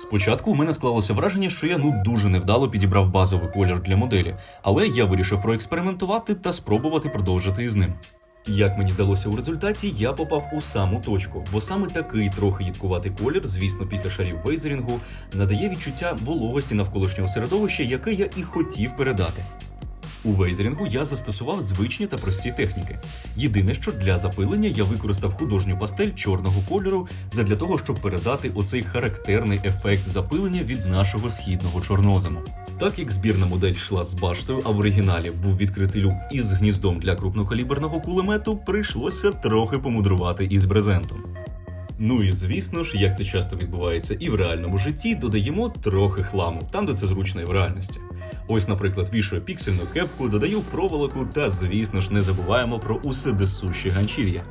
Спочатку у мене склалося враження, що я ну дуже невдало підібрав базовий колір для моделі, але я вирішив проекспериментувати та спробувати продовжити із ним. Як мені здалося у результаті, я попав у саму точку, бо саме такий трохи їдкуватий колір, звісно, після шарів вейзерінгу, надає відчуття вологості навколишнього середовища, яке я і хотів передати. У вейзерінгу я застосував звичні та прості техніки. Єдине, що для запилення я використав художню пастель чорного кольору задля того, щоб передати оцей характерний ефект запилення від нашого східного чорнозему. Так як збірна модель йшла з баштою, а в оригіналі був відкритий люк із гніздом для крупнокаліберного кулемету, прийшлося трохи помудрувати із брезентом. Ну і звісно ж, як це часто відбувається і в реальному житті, додаємо трохи хламу, там де це зручно і в реальності. Ось, наприклад, вішаю піксельну кепку, додаю проволоку та, звісно ж, не забуваємо про усе десуще ганчір'я.